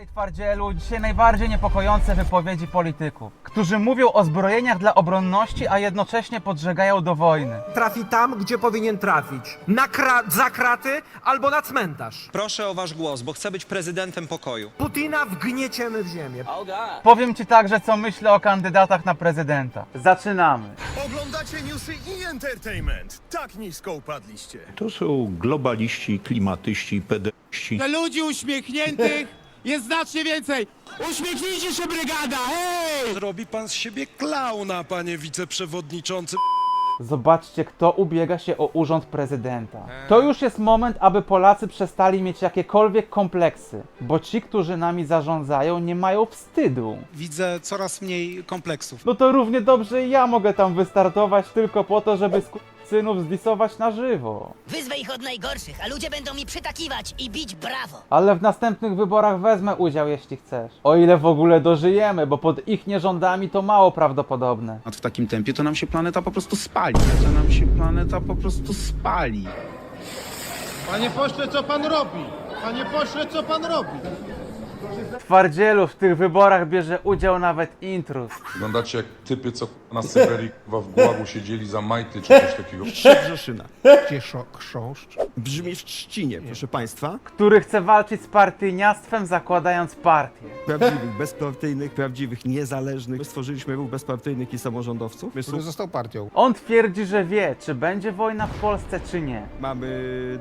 Ej, twardzielu, dzisiaj najbardziej niepokojące wypowiedzi polityków, którzy mówią o zbrojeniach dla obronności, a jednocześnie podżegają do wojny. trafi tam, gdzie powinien trafić. Na kra- za kraty albo na cmentarz. Proszę o wasz głos, bo chcę być prezydentem pokoju. Putina wgnieciemy w ziemię. Powiem ci także, co myślę o kandydatach na prezydenta. Zaczynamy. Oglądacie newsy i entertainment. Tak nisko upadliście. To są globaliści, klimatyści, pedaliści. Dla ludzi uśmiechniętych jest znacznie więcej. Uśmiechnijcie się, brygada, hej! Robi pan z siebie klauna, panie wiceprzewodniczący. Zobaczcie, kto ubiega się o urząd prezydenta. To już jest moment, aby Polacy przestali mieć jakiekolwiek kompleksy, bo ci, którzy nami zarządzają, nie mają wstydu. Widzę coraz mniej kompleksów. No to równie dobrze i ja mogę tam wystartować tylko po to, żeby synów zdisować na żywo. Wyzwę ich od najgorszych, a ludzie będą mi przytakiwać i bić brawo. Ale w następnych wyborach wezmę udział, jeśli chcesz. O ile w ogóle dożyjemy, bo pod ich nierządami to mało prawdopodobne. A w takim tempie to nam się planeta po prostu spali. To nam się planeta po prostu spali. Panie pośle, co pan robi? Panie pośle, co pan robi? Twardzielu w tych wyborach bierze udział nawet intruz. Wyglądacie jak typy, co na Syberii w gułagu siedzieli za majty czy coś takiego. Brzeszyna. Cieszok, chrząszcz. Brzmi w trzcinie, proszę państwa. który chce walczyć z partyjniactwem, zakładając partię. Prawdziwych, bezpartyjnych, prawdziwych, niezależnych. My stworzyliśmy ruch bezpartyjnych i samorządowców. My Który został partią. On twierdzi, że wie, czy będzie wojna w Polsce, czy nie. mamy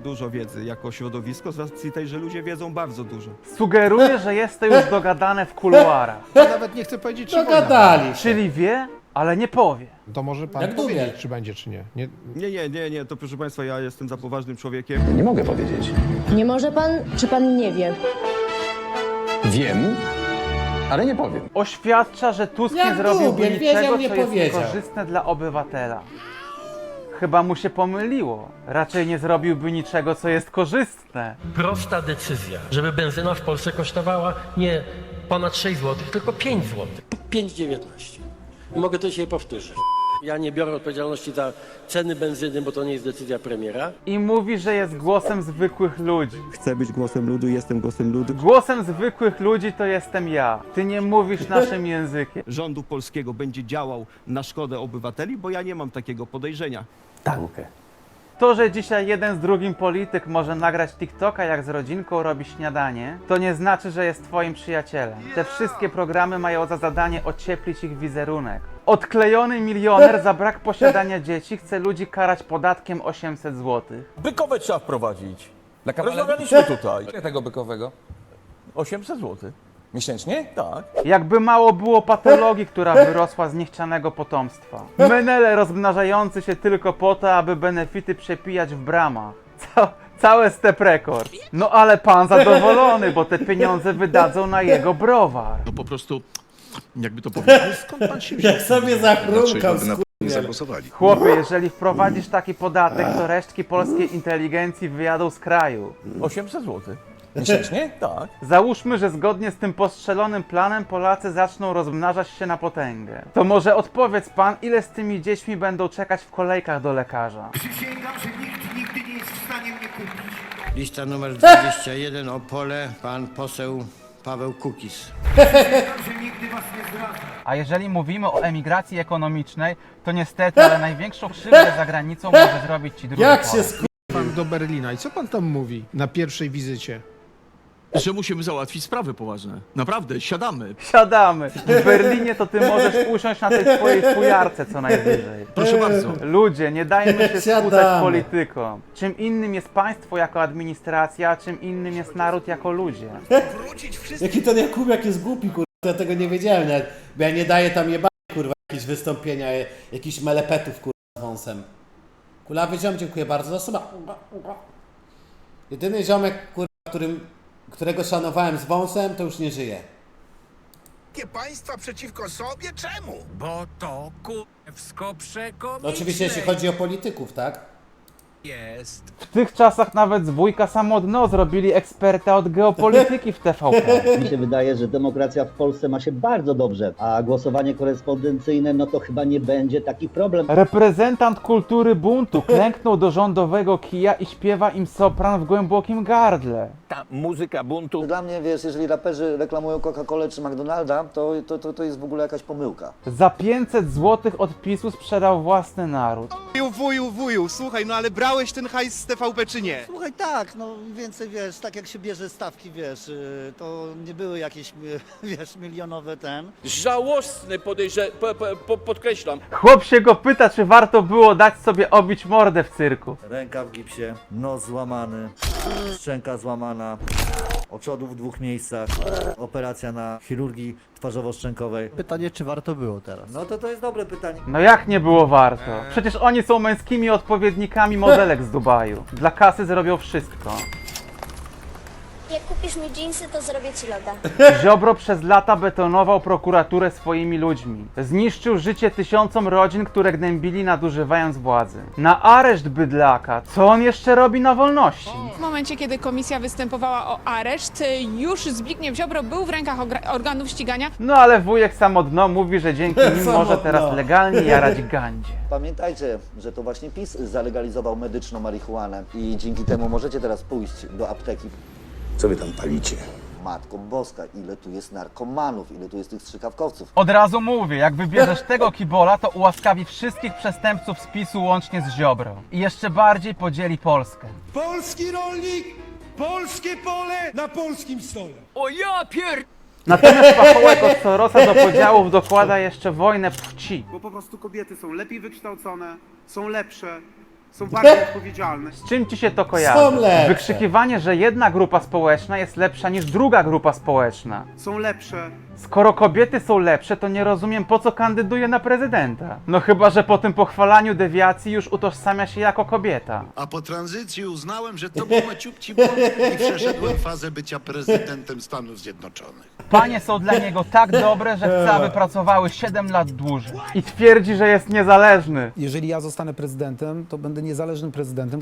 dużo wiedzy jako środowisko, z racji tej, że ludzie wiedzą bardzo dużo. Sugeruje, że jest to już dogadane w kuluarach. Ja nawet nie chcę powiedzieć, czy Dogadali. Czyli wie, ale nie powie. To może pan Jak powiedzieć, Dubiel. czy będzie, czy nie. nie. Nie, nie, nie, nie, to proszę państwa, ja jestem za poważnym człowiekiem. Nie mogę powiedzieć. Nie może pan, czy pan nie wie? Wiem, ale nie powiem. Oświadcza, że Tusk Jak nie zrobiłby Dubiel, niczego, wiedział, co nie jest powiedział. korzystne dla obywatela. Chyba mu się pomyliło. Raczej nie zrobiłby niczego, co jest korzystne. prosta decyzja, żeby benzyna w Polsce kosztowała nie ponad 6 zł, tylko 5 zł. 5,19. I Mogę to dzisiaj powtórzyć. Ja nie biorę odpowiedzialności za ceny benzyny, bo to nie jest decyzja premiera. I mówi, że jest głosem zwykłych ludzi. Chcę być głosem ludu, jestem głosem ludu. Głosem zwykłych ludzi to jestem ja. Ty nie mówisz naszym językiem. Rządu polskiego będzie działał na szkodę obywateli, bo ja nie mam takiego podejrzenia. To, że dzisiaj jeden z drugim polityk może nagrać TikToka jak z rodzinką robi śniadanie, to nie znaczy, że jest twoim przyjacielem. Te wszystkie programy mają za zadanie ocieplić ich wizerunek. Odklejony milioner za brak posiadania dzieci chce ludzi karać podatkiem 800 zł. Bykowe trzeba wprowadzić. Rozmawialiśmy tutaj. Ile tego bykowego? 800 zł. Miesięcznie? Tak. Jakby mało było patologii, która wyrosła z niechcianego potomstwa. Menele rozmnażający się tylko po to, aby benefity przepijać w bramach. Ca całe step rekord. No ale pan zadowolony, bo te pieniądze wydadzą na jego browar. No po prostu, jakby to powiedzieć, skąd pan się wziął? Jak sobie zachrumkał, Nie zagłosowali. Chłopie, jeżeli wprowadzisz taki podatek, to resztki polskiej inteligencji wyjadą z kraju. 800 zł. Miesięcznie? Tak. Załóżmy, że zgodnie z tym postrzelonym planem Polacy zaczną rozmnażać się na potęgę. To może odpowiedz pan, ile z tymi dziećmi będą czekać w kolejkach do lekarza? Lista numer 21, Opole, pan poseł Paweł Kukis. A jeżeli mówimy o emigracji ekonomicznej, to niestety, ale największą krzywdę za granicą może zrobić ci drugi Jak się Polak. sk... Pan do Berlina i co pan tam mówi na pierwszej wizycie? Że musimy załatwić sprawy poważne. Naprawdę, siadamy. Siadamy. W Berlinie to ty możesz usiąść na tej twojej fujarce co najwyżej. Proszę bardzo. Ludzie, nie dajmy się skłócać Siadamy. politykom. Czym innym jest państwo jako administracja, a czym innym jest naród jako ludzie. Jaki ten Jakubiak jest głupi, kurwa. Ja tego nie wiedziałem nawet, bo ja nie daję tam jebać, kurwa, jakieś wystąpienia, e, jakichś melepetów, kurwa, z wąsem. Kulawy ziom, dziękuję bardzo. No chyba... Jedyny ziomek, kurwa, którym, którego szanowałem z wąsem, to już nie żyje. Państwa przeciwko sobie? Czemu? Bo to kurewsko przekomiczne No oczywiście jeśli chodzi o polityków, tak? jest. W tych czasach nawet z wujka samodno zrobili eksperta od geopolityki w TVP. Mi się wydaje, że demokracja w Polsce ma się bardzo dobrze, a głosowanie korespondencyjne, no to chyba nie będzie taki problem. Reprezentant kultury buntu klęknął do rządowego kija i śpiewa im sopran w głębokim gardle. Ta muzyka buntu. Dla mnie, wiesz, jeżeli raperzy reklamują Coca-Colę czy McDonalda, to, to, to, to jest w ogóle jakaś pomyłka. Za 500 zł odpisu sprzedał własny naród. Wuju, wuju, wuju, słuchaj, no ale brałeś ten hajs z TVP czy nie? Słuchaj, tak, no więcej, wiesz, tak jak się bierze stawki, wiesz, y, to nie były jakieś, y, wiesz, milionowe ten. Żałosny podejrze... Po, po, po, podkreślam. Chłop się go pyta, czy warto było dać sobie obić mordę w cyrku. Ręka w gipsie, nos złamany, szczęka złamana, oczodu w dwóch miejscach, operacja na chirurgii twarzowo-szczękowej. Pytanie, czy warto było teraz? No to to jest dobre pytanie. No jak nie było warto? Przecież oni są męskimi odpowiednikami modelek z Dubaju. Dla kasy zrobią wszystko. Jak kupisz mi dżinsy, to zrobię ci loda. Ziobro przez lata betonował prokuraturę swoimi ludźmi. Zniszczył życie tysiącom rodzin, które gnębili nadużywając władzy. Na areszt bydlaka. Co on jeszcze robi na wolności? W momencie, kiedy komisja występowała o areszt, już Zbigniew Ziobro był w rękach organów ścigania. No ale wujek samodno mówi, że dzięki nim może teraz legalnie jarać gandzie. Pamiętajcie, że to właśnie PiS zalegalizował medyczną marihuanę i dzięki temu możecie teraz pójść do apteki. Co wy tam palicie? Matko Boska, ile tu jest narkomanów, ile tu jest tych strzykawkowców. Od razu mówię, jak wybierzesz tego kibola, to ułaskawi wszystkich przestępców z PiSu łącznie z Ziobro. I jeszcze bardziej podzieli Polskę. Polski rolnik, polskie pole na polskim stole. O ja pier... Natomiast pachołek od Sorosa do podziałów dokłada jeszcze wojnę płci. Bo po prostu kobiety są lepiej wykształcone, są lepsze, są bardziej odpowiedzialne. Z czym ci się to Są kojarzy? lepsze. Wykrzykiwanie, że jedna grupa społeczna jest lepsza niż druga grupa społeczna. Są lepsze. Skoro kobiety są lepsze, to nie rozumiem po co kandyduje na prezydenta. No chyba, że po tym pochwalaniu dewiacji już utożsamia się jako kobieta. A po tranzycji uznałem, że to był maciupci błąd i przeszedłem fazę bycia prezydentem Stanów Zjednoczonych. Panie są dla niego tak dobre, że chce, aby pracowały 7 lat dłużej. I twierdzi, że jest niezależny. Jeżeli ja zostanę prezydentem, to będę niezależnym prezydentem.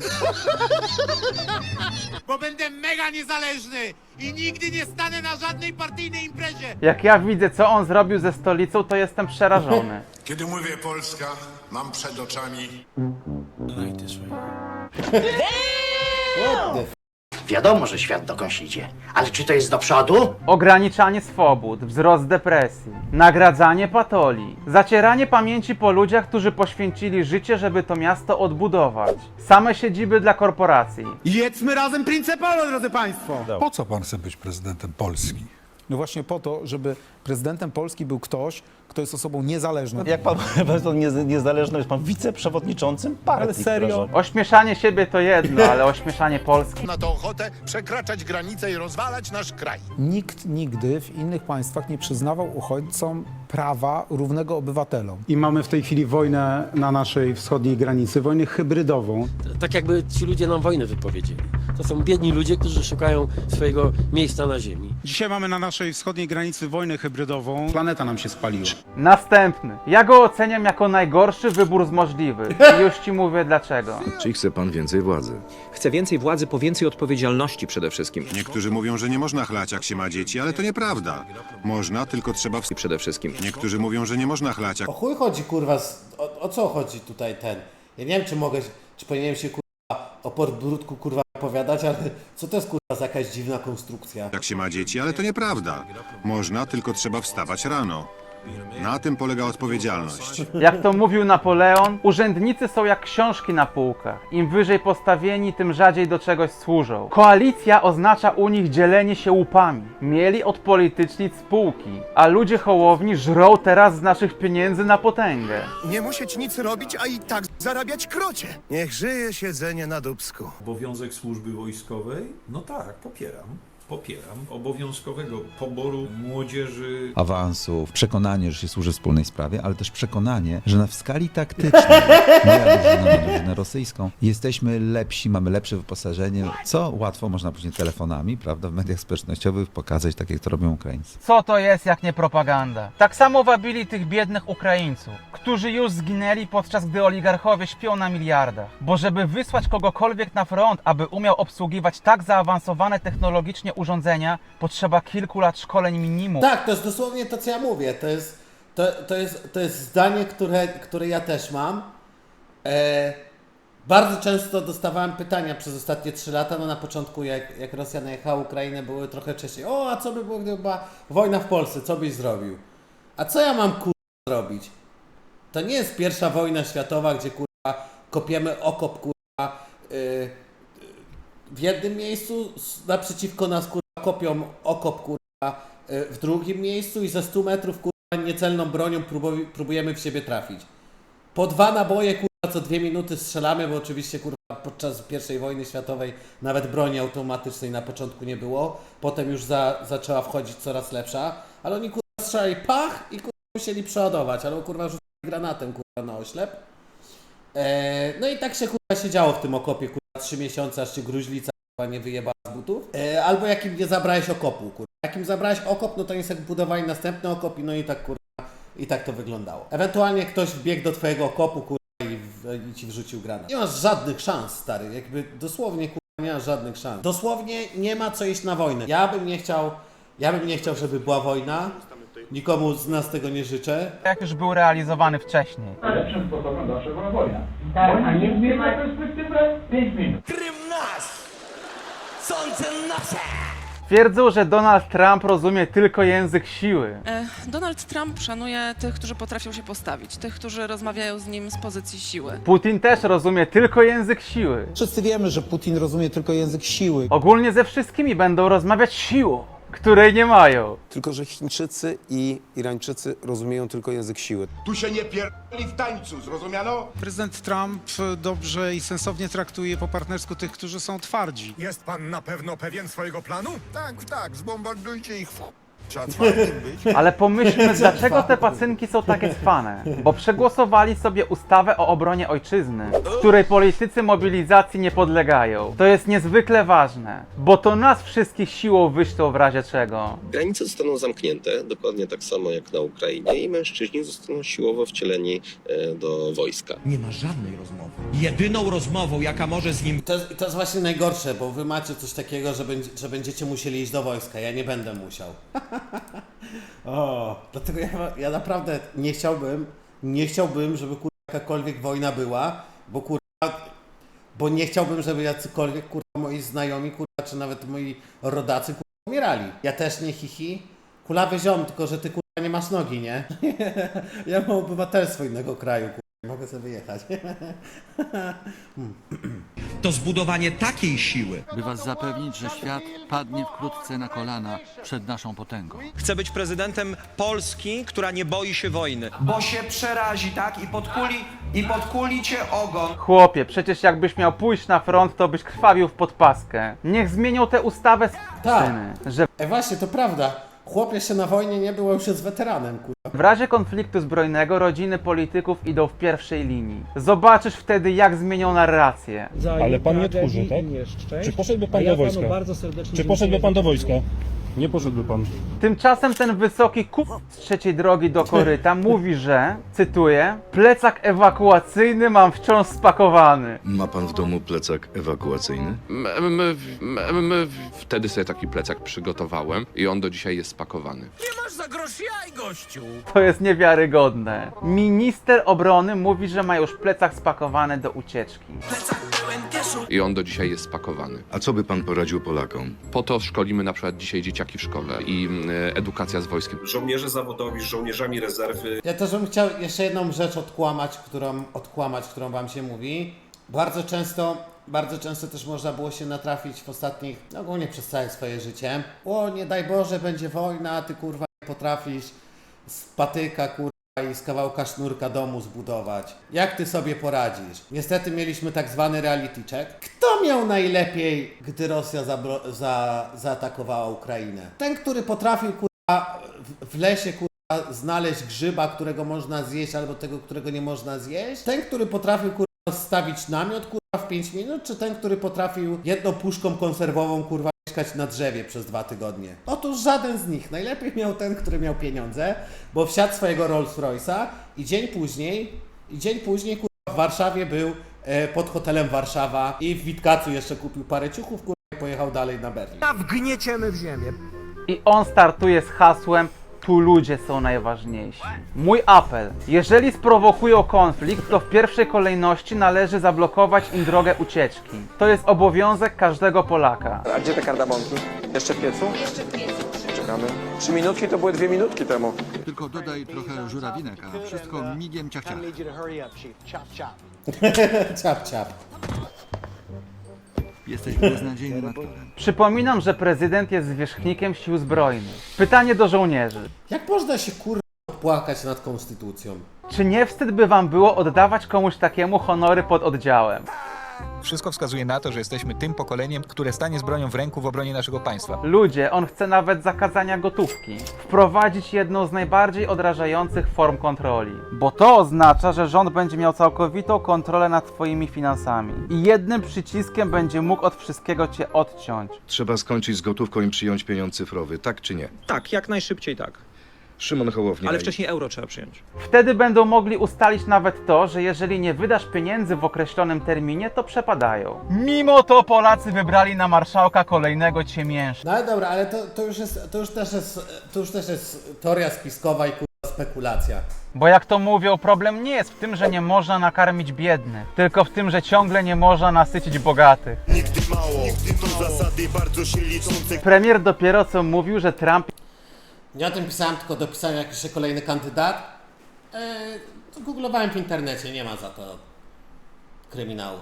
Bo będę mega niezależny i nigdy nie stanę na żadnej partyjnej imprezie. Jak ja widzę, co on zrobił ze stolicą, to jestem przerażony. Kiedy mówię Polska, mam przed oczami Wiadomo, że świat dokądś idzie, ale czy to jest do przodu? Ograniczanie swobód, wzrost depresji, nagradzanie patolii, zacieranie pamięci po ludziach, którzy poświęcili życie, żeby to miasto odbudować. Same siedziby dla korporacji. Jedzmy razem Principalo, drodzy Państwo! Po co pan chce być prezydentem Polski? No właśnie po to, żeby prezydentem Polski był ktoś, kto jest osobą niezależną. Jak pan niezależny, jest pan wiceprzewodniczącym partii. Ale serio? Ośmieszanie siebie to jedno, ale ośmieszanie Polski. Na to ochotę przekraczać granice i rozwalać nasz kraj. Nikt nigdy w innych państwach nie przyznawał uchodźcom prawa równego obywatelom. I mamy w tej chwili wojnę na naszej wschodniej granicy, wojnę hybrydową. Tak jakby ci ludzie nam wojnę wypowiedzieli. To są biedni ludzie, którzy szukają swojego miejsca na ziemi. Dzisiaj mamy na naszej wschodniej granicy wojnę hybrydową. Planeta nam się spaliła. Następny. Ja go oceniam jako najgorszy wybór z możliwych. I już ci mówię dlaczego. Czyli chce pan więcej władzy? Chcę więcej władzy po więcej odpowiedzialności przede wszystkim. Niektórzy mówią, że nie można chlać jak się ma dzieci, ale to nieprawda. Można, tylko trzeba... W... Przede wszystkim. Niektórzy mówią, że nie można chlać jak... O chuj chodzi kurwa, z, o, o co chodzi tutaj ten? Ja nie wiem czy mogę, czy powinienem się kurwa o podbródku kurwa opowiadać, ale co to jest kurwa za jakaś dziwna konstrukcja? jak się ma dzieci, ale to nieprawda. Można, tylko trzeba wstawać rano. Na tym polega odpowiedzialność. Jak to mówił Napoleon, urzędnicy są jak książki na półkach. Im wyżej postawieni, tym rzadziej do czegoś służą. Koalicja oznacza u nich dzielenie się łupami. Mieli odpolitycznić spółki, a ludzie hołowni żrą teraz z naszych pieniędzy na potęgę. Nie musieć nic robić, a i tak zarabiać krocie. Niech żyje siedzenie na dubsku. Obowiązek służby wojskowej? No tak, popieram. Popieram. Obowiązkowego poboru młodzieży Awansów, przekonanie, że się służy wspólnej sprawie, ale też przekonanie, że na w skali taktycznej, moja drużyna drużynę rosyjską, jesteśmy lepsi, mamy lepsze wyposażenie, co łatwo można później telefonami, prawda, w mediach społecznościowych pokazać, tak jak to robią Ukraińcy. Co to jest jak nie propaganda? Tak samo wabili tych biednych Ukraińców, którzy już zginęli podczas gdy oligarchowie śpią na miliardach. Bo żeby wysłać kogokolwiek na front, aby umiał obsługiwać tak zaawansowane technologicznie urządzenia, potrzeba kilku lat szkoleń minimum. Tak, to jest dosłownie to co ja mówię, to jest, to, to jest, to jest zdanie, które, które ja też mam. E, Bardzo często dostawałem pytania przez ostatnie 3 lata, no na początku jak, jak Rosja najechała Ukrainę były trochę wcześniej, o a co by było gdyby była wojna w Polsce, co byś zrobił? A co ja mam kurwa zrobić? To nie jest pierwsza wojna światowa, gdzie kurwa kopiemy okop kurwa yy, w jednym miejscu, naprzeciwko nas kurwa kopią okop kurwa yy, w drugim miejscu i ze 100 metrów kurwa niecelną bronią próbuj, próbujemy w siebie trafić. Po dwa naboje kurwa co dwie minuty strzelamy, bo oczywiście kurwa podczas I wojny światowej nawet broni automatycznej na początku nie było. Potem już za, zaczęła wchodzić coraz lepsza, ale oni kurwa strzelali pach i kurwa musieli przeładować, albo kurwa rzucali granatem kurwa na oślep. E, no i tak się kurwa siedziało w tym okopie kurwa trzy miesiące, aż się gruźlica kurwa nie wyjebała z butów. E, albo jakim nie zabrałeś okopu kurwa. Jakim zabrałeś okop, no to oni sobie budowali następny okop i no i tak kurwa i tak to wyglądało. Ewentualnie ktoś wbiegł do twojego okopu kurwa i, w, i ci wrzucił granat. Nie masz żadnych szans stary, jakby dosłownie kurwa nie masz żadnych szans. Dosłownie nie ma co iść na wojnę. Ja bym nie chciał, ja bym nie chciał, żeby była wojna. Nikomu z nas tego nie życzę. Jak już był realizowany wcześniej. Twierdzą, że Donald Trump rozumie tylko język siły. E, Donald Trump szanuje tych, którzy potrafią się postawić, tych, którzy rozmawiają z nim z pozycji siły. Putin też rozumie tylko język siły. Wszyscy wiemy, że Putin rozumie tylko język siły. Ogólnie ze wszystkimi będą rozmawiać siłą, której nie mają. Tylko, że Chińczycy i Irańczycy rozumieją tylko język siły. Tu się nie pierdoli w tańcu, zrozumiano? Prezydent Trump dobrze i sensownie traktuje po partnersku tych, którzy są twardzi. Jest pan na pewno pewien swojego planu? Tak, tak, zbombardujcie ich w. Trzeba być. Ale pomyślmy, dlaczego te pacynki są takie cwane. Bo przegłosowali sobie ustawę o obronie ojczyzny, w której politycy mobilizacji nie podlegają. To jest niezwykle ważne, bo to nas wszystkich siłą wyślą w razie czego. Granice zostaną zamknięte, dokładnie tak samo jak na Ukrainie, i mężczyźni zostaną siłowo wcieleni e, do wojska. Nie ma żadnej rozmowy. Jedyną rozmową, jaka może z nim To, jest- to jest właśnie najgorsze, bo wy macie coś takiego, że, będzie, że będziecie musieli iść do wojska. Ja nie będę musiał. o, dlatego ja, ja naprawdę nie chciałbym, nie chciałbym, żeby kurwa jakakolwiek wojna była, bo kurwa, bo nie chciałbym, żeby jacykolwiek kurwa moi znajomi, kurwa, czy nawet moi rodacy kurwa umierali. Ja też nie hihi. Kulawy ziom, tylko że ty kurwa nie masz nogi, nie? ja mam obywatelstwo innego kraju, kurwa. Mogę sobie wyjechać. to zbudowanie takiej siły. By was zapewnić, że świat padnie wkrótce na kolana przed naszą potęgą. Chcę być prezydentem Polski, która nie boi się wojny. Bo się przerazi, tak? I podkuli, i podkuli cię ogon. Chłopie, przecież jakbyś miał pójść na front, to byś krwawił w podpaskę. Niech zmienią tę ustawę z Tak. że E właśnie, to prawda. Chłop jeszcze na wojnie nie był, a już jest weteranem, kurwa. w razie konfliktu zbrojnego rodziny polityków idą w pierwszej linii. Zobaczysz wtedy, jak zmienią narrację. Ale pan nie tchórzy, tak? Czy poszedłby pan do wojska? Czy poszedłby pan do wojska? Nie poszedłby pan. Tymczasem ten wysoki kup z trzeciej drogi do koryta mówi, że, cytuję, plecak ewakuacyjny mam wciąż spakowany. Ma pan w domu plecak ewakuacyjny? Wtedy sobie taki plecak przygotowałem i on do dzisiaj jest spakowany. To jest niewiarygodne. Minister obrony mówi, że ma już plecak spakowany do ucieczki. I on do dzisiaj jest spakowany. A co by pan poradził Polakom? Po to szkolimy na przykład dzisiaj dzieciaki w szkole i mm, edukacja z wojskiem. Żołnierze zawodowi z żołnierzami rezerwy. Ja też bym chciał jeszcze jedną rzecz odkłamać, którą, odkłamać, którą wam się mówi. Bardzo często, bardzo często też można było się natrafić w ostatnich, no ogólnie przez całe swoje życie. O, nie daj Boże, będzie wojna, ty kurwa nie potrafisz z patyka, kurwa, i z kawałka sznurka domu zbudować. Jak ty sobie poradzisz? Niestety mieliśmy tak zwany reality check. Kto miał najlepiej, gdy Rosja zabro- za, zaatakowała Ukrainę? Ten, który potrafił, kurwa, w, w lesie, kurwa, znaleźć grzyba, którego można zjeść, albo tego, którego nie można zjeść? Ten, który potrafił, kurwa, stawić namiot, kurwa, w 5 minut? Czy ten, który potrafił jedną puszką konserwową, kurwa, mieszkać na drzewie przez dwa tygodnie? Otóż żaden z nich. Najlepiej miał ten, który miał pieniądze, bo wsiadł swojego Rolls Royce'a i dzień później, i dzień później, kurwa, w Warszawie był e, pod hotelem Warszawa i w Witkacu jeszcze kupił parę ciuchów, kurwa, i pojechał dalej na Berlin. A wgnieciemy w ziemię. I on startuje z hasłem Tu ludzie są najważniejsi. Mój apel. Jeżeli sprowokują konflikt, to w pierwszej kolejności należy zablokować im drogę ucieczki. To jest obowiązek każdego Polaka. A gdzie te kardamąki? Jeszcze w piecu? Jeszcze w piecu. Czekamy. Trzy minutki to były dwie minutki temu. Tylko dodaj trochę żurawinek, a wszystko migiem ciach, ciach. ciap, ciap. Jesteś beznadziejnym aktorem. Przypominam, że prezydent jest zwierzchnikiem sił zbrojnych. Pytanie do żołnierzy. Jak można się kurwa płakać nad konstytucją? Czy nie wstyd by wam było oddawać komuś takiemu honory pod oddziałem? Wszystko wskazuje na to, że jesteśmy tym pokoleniem, które stanie z bronią w ręku w obronie naszego państwa. Ludzie, on chce nawet zakazania gotówki. Wprowadzić jedną z najbardziej odrażających form kontroli. Bo to oznacza, że rząd będzie miał całkowitą kontrolę nad twoimi finansami. I jednym przyciskiem będzie mógł od wszystkiego cię odciąć. Trzeba skończyć z gotówką i przyjąć pieniądz cyfrowy, tak czy nie? Tak, jak najszybciej tak. Szymon Hołownia. Ale wcześniej euro trzeba przyjąć. Wtedy będą mogli ustalić nawet to, że jeżeli nie wydasz pieniędzy w określonym terminie, to przepadają. Mimo to Polacy wybrali na marszałka kolejnego ciemiężca. No ale dobra, ale to, to już jest, to już też jest, to już też jest teoria spiskowa i kurwa spekulacja. Bo jak to mówią, problem nie jest w tym, że nie można nakarmić biednych, tylko w tym, że ciągle nie można nasycić bogatych. Nigdy mało, nigdy to zasady bardzo się liczące. Premier dopiero co mówił, że Trump Nie o tym pisałem, tylko dopisałem jak jeszcze kolejny kandydat. Eee, googlowałem w internecie, nie ma za to kryminału.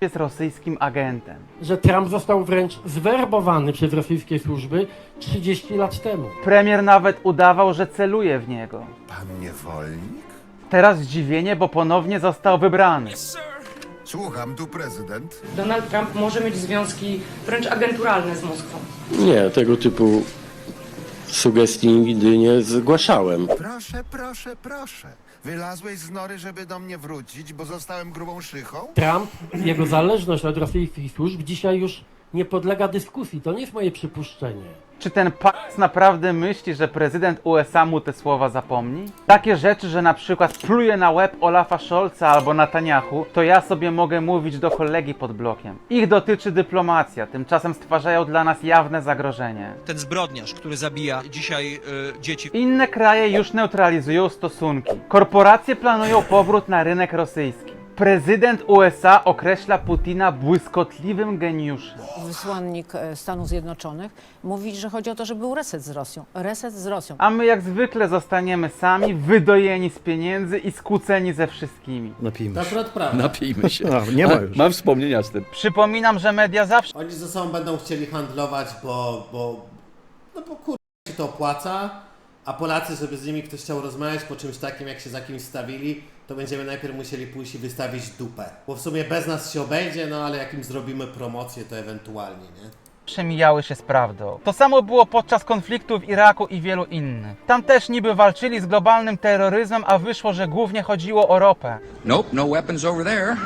jest rosyjskim agentem. Że Trump został wręcz zwerbowany przez rosyjskie służby 30 lat temu. Premier nawet udawał, że celuje w niego. Pan niewolnik? Teraz zdziwienie, bo ponownie został wybrany. Słucham, tu prezydent. Donald Trump może mieć związki wręcz agenturalne z Moskwą. Nie, tego typu sugestii nigdy nie zgłaszałem. Proszę, proszę, proszę. Wylazłeś z nory, żeby do mnie wrócić, bo zostałem grubą szychą? Trump, jego zależność od rosyjskich służb dzisiaj już nie podlega dyskusji. To nie jest moje przypuszczenie. Czy ten pas naprawdę myśli, że prezydent USA mu te słowa zapomni? Takie rzeczy, że na przykład pluje na łeb Olafa Scholza albo Netanyahu, to ja sobie mogę mówić do kolegi pod blokiem. Ich dotyczy dyplomacja, tymczasem stwarzają dla nas jawne zagrożenie. Ten zbrodniarz, który zabija dzisiaj y, dzieci. Inne kraje już neutralizują stosunki. Korporacje planują powrót na rynek rosyjski. Prezydent USA określa Putina błyskotliwym geniuszem. Wysłannik e, Stanów Zjednoczonych mówi, że chodzi o to, żeby był reset z Rosją. Reset z Rosją. A my jak zwykle zostaniemy sami, wydojeni z pieniędzy i skłóceni ze wszystkimi. To akurat prawda. Napijmy się. nie ma już. Mam wspomnienia z tym. Przypominam, że media zawsze Oni ze sobą będą chcieli handlować, bo, bo, no bo kurwa się to opłaca, a Polacy, żeby z nimi ktoś chciał rozmawiać po czymś takim, jak się za kimś stawili, to będziemy najpierw musieli pójść i wystawić dupę. Bo w sumie bez nas się obejdzie, no ale jak im zrobimy promocję, to ewentualnie, nie? przemijały się z prawdą. To samo było podczas konfliktu w Iraku i wielu innych. Tam też niby walczyli z globalnym terroryzmem, a wyszło, że głównie chodziło o ropę. Nope, no weapons over there.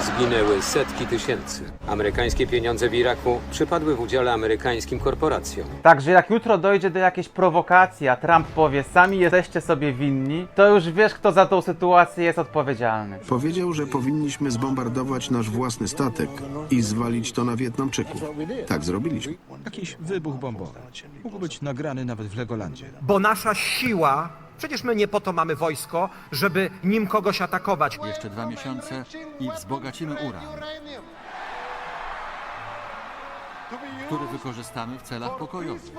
Zginęły setki tysięcy. Amerykańskie pieniądze w Iraku przypadły w udziale amerykańskim korporacjom. Także jak jutro dojdzie do jakiejś prowokacji, a Trump powie, sami jesteście sobie winni, to już wiesz, kto za tą sytuację jest odpowiedzialny. Powiedział, że powinniśmy zbombardować nasz własny statek i zwalić to na Wietnamczyków. Tak zrobiliśmy. Jakiś wybuch bombowy. Mógł być nagrany nawet w Legolandzie. Bo nasza siła, przecież my nie po to mamy wojsko, żeby nim kogoś atakować. Jeszcze dwa miesiące i wzbogacimy uran, który wykorzystamy w celach pokojowych.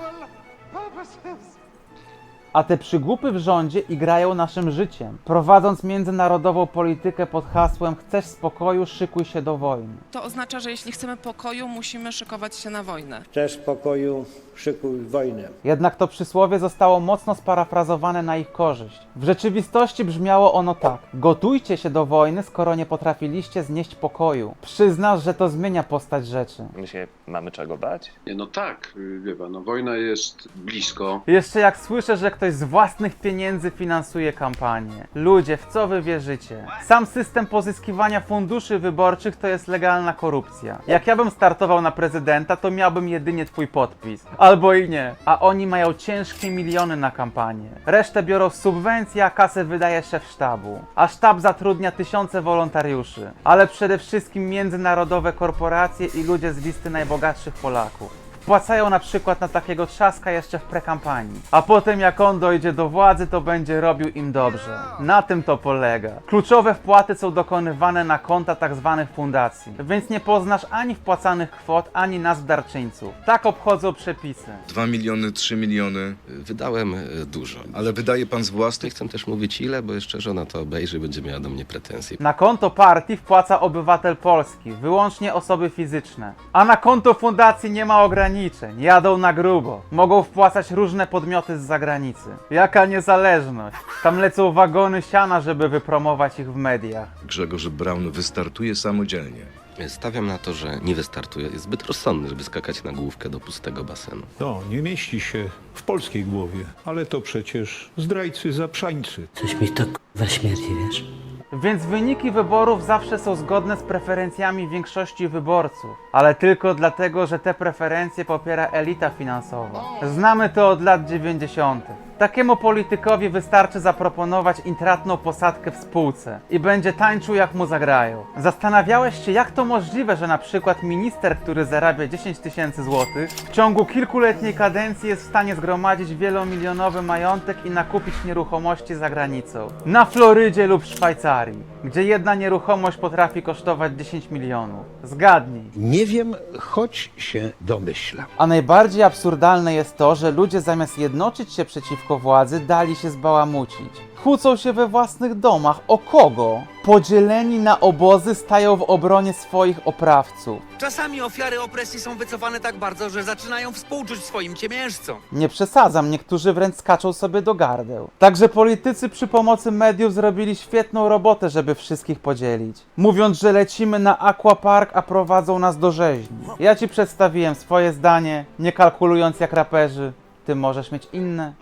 A te przygłupy w rządzie igrają naszym życiem, prowadząc międzynarodową politykę pod hasłem chcesz spokoju, szykuj się do wojny. To oznacza, że jeśli chcemy pokoju, musimy szykować się na wojnę. Chcesz pokoju, szykuj wojnę. Jednak to przysłowie zostało mocno sparafrazowane na ich korzyść. W rzeczywistości brzmiało ono tak: Gotujcie się do wojny, skoro nie potrafiliście znieść pokoju. Przyznasz, że to zmienia postać rzeczy. My się mamy czego bać? No tak, wie pan, no wojna jest blisko. Jeszcze jak słyszę, że ktoś z własnych pieniędzy finansuje kampanię. Ludzie, w co wy wierzycie? Sam system pozyskiwania funduszy wyborczych to jest legalna korupcja. Jak ja bym startował na prezydenta, to miałbym jedynie twój podpis. Albo i nie. A oni mają ciężkie miliony na kampanię. Resztę biorą z subwencji, a kasę wydaje szef sztabu. A sztab zatrudnia tysiące wolontariuszy. Ale przede wszystkim międzynarodowe korporacje i ludzie z listy najbogatszych Polaków. Wpłacają na przykład na takiego trzaska jeszcze w prekampanii. A potem jak on dojdzie do władzy, to będzie robił im dobrze. Na tym to polega. Kluczowe wpłaty są dokonywane na konta tzw. fundacji, więc nie poznasz ani wpłacanych kwot, ani nazw darczyńców. Tak obchodzą przepisy. 2 miliony, 3 miliony. Wydałem e, dużo. Ale wydaje pan z Nie własnych? chcę też mówić ile, bo jeszcze żona to obejrzy, będzie miała do mnie pretensje. Na konto partii wpłaca obywatel polski, wyłącznie osoby fizyczne. A na konto fundacji nie ma ograniczeń, jadą na grubo. Mogą wpłacać różne podmioty z zagranicy. Jaka niezależność? Tam lecą wagony siana, żeby wypromować ich w mediach. Grzegorz Braun wystartuje samodzielnie. Stawiam na to, że nie wystartuje. Jest zbyt rozsądny, żeby skakać na główkę do pustego basenu. To nie mieści się w polskiej głowie, ale to przecież zdrajcy zaprzańcy. Coś mi to we śmierci, wiesz? Więc wyniki wyborów zawsze są zgodne z preferencjami większości wyborców, ale tylko dlatego, że te preferencje popiera elita finansowa. Znamy to od lat 90. Takiemu politykowi wystarczy zaproponować intratną posadkę w spółce i będzie tańczył jak mu zagrają. Zastanawiałeś się, jak to możliwe, że na przykład minister, który zarabia 10 tysięcy złotych, w ciągu kilkuletniej kadencji jest w stanie zgromadzić wielomilionowy majątek i nakupić nieruchomości za granicą. Na Florydzie lub Szwajcarii, gdzie jedna nieruchomość potrafi kosztować 10 milionów. Zgadnij. Nie wiem, choć się domyślam. A najbardziej absurdalne jest to, że ludzie zamiast jednoczyć się przeciwko władzy, dali się zbałamucić. Kłócą się we własnych domach. O kogo? Podzieleni na obozy stają w obronie swoich oprawców. Czasami ofiary opresji są wycofane tak bardzo, że zaczynają współczuć swoim ciemiężcom. Nie przesadzam, niektórzy wręcz skaczą sobie do gardeł. Także politycy przy pomocy mediów zrobili świetną robotę, żeby wszystkich podzielić. Mówiąc, że lecimy na aquapark, a prowadzą nas do rzeźni. Ja ci przedstawiłem swoje zdanie, nie kalkulując jak raperzy. Ty możesz mieć inne.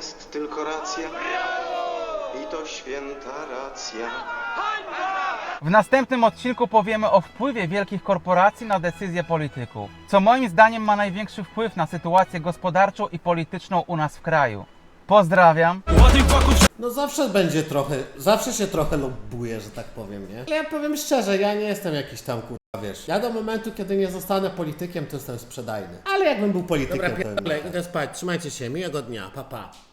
Jest tylko racja i to święta racja. W następnym odcinku powiemy o wpływie wielkich korporacji na decyzje polityków, co moim zdaniem ma największy wpływ na sytuację gospodarczą i polityczną u nas w kraju. Pozdrawiam. No zawsze będzie trochę, zawsze się trochę lobbuje, że tak powiem, nie? Ale ja powiem szczerze, ja nie jestem jakiś tam kurwa, wiesz. Ja do momentu, kiedy nie zostanę politykiem, to jestem sprzedajny. Ale jakbym był politykiem, to bym... Dobra, idę spać, trzymajcie się, miłego dnia, pa pa.